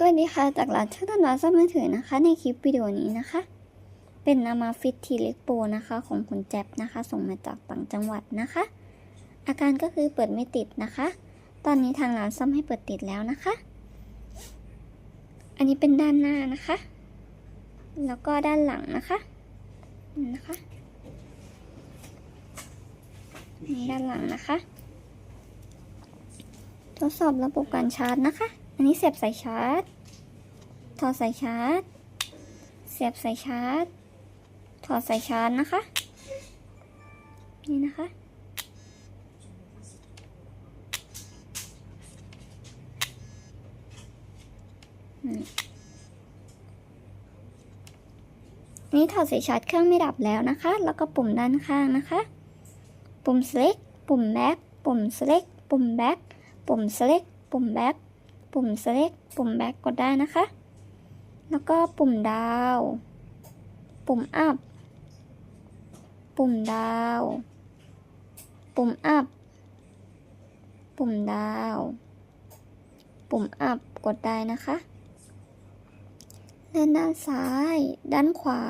สวัสดีค่ะ จากร้านช่างตัดร้านซ่อมมือถือนะคะ ในคลิปวิดีโอนี้นะคะ เป็นนามาฟิตทีเล็กโปนะคะ ของคุณแจ๊บนะคะ ส่งมาจากต่างจังหวัดนะคะ อาการก็คือเปิดไม่ติดนะคะ ตอนนี้ทางร้านซ่อมให้เปิดติดแล้วนะคะ อันนี้เป็นด้านหน้านะคะ แล้วก็ด้านหลังนะคะนะคะด้านหลังนะคะ ทดสอบระบบการชาร์จนะคะ อันนี้เสียบสายชาร์จ ถอดสายชาร์จ เสียบสายชาร์จ ถอดสายชาร์จนะคะ นี่นะคะนี่นี่ถอดสายชาร์จเครื่องไม่ดับแล้วนะคะ แล้วก็ปุ่มด้านข้างนะคะ ปุ่ม select ปุ่ม back ปุ่ม select ปุ่ม back ปุ่ม select ปุ่ม back ปุ่ม select ปุ่ม back กดได้นะคะ แล้วก็ปุ่มดาว ปุ่ม up ปุ่มดาว ปุ่ม up ปุ่มดาว ปุ่ม up กดได้นะคะเลื่อนด้านซ้าย ด้านขวา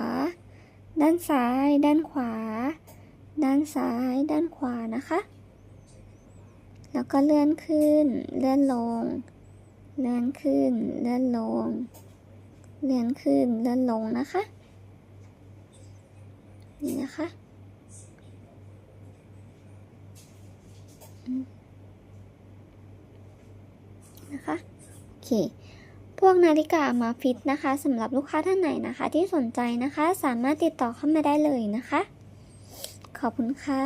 ด้านซ้าย ด้านขวา ด้านซ้าย ด้านขวานะคะ แล้วก็เลื่อนขึ้น เลื่อนลง เลื่อนขึ้นเลื่อนลง เลื่อนขึ้นเลื่อนลงนะคะ นี่นะคะนะคะโอเคพวกนาฬิกามาฟิตนะคะสำหรับลูกค้าท่านไหนนะคะ ที่สนใจนะคะ สามารถติดต่อเข้ามาได้เลยนะคะ ขอบคุณค่ะ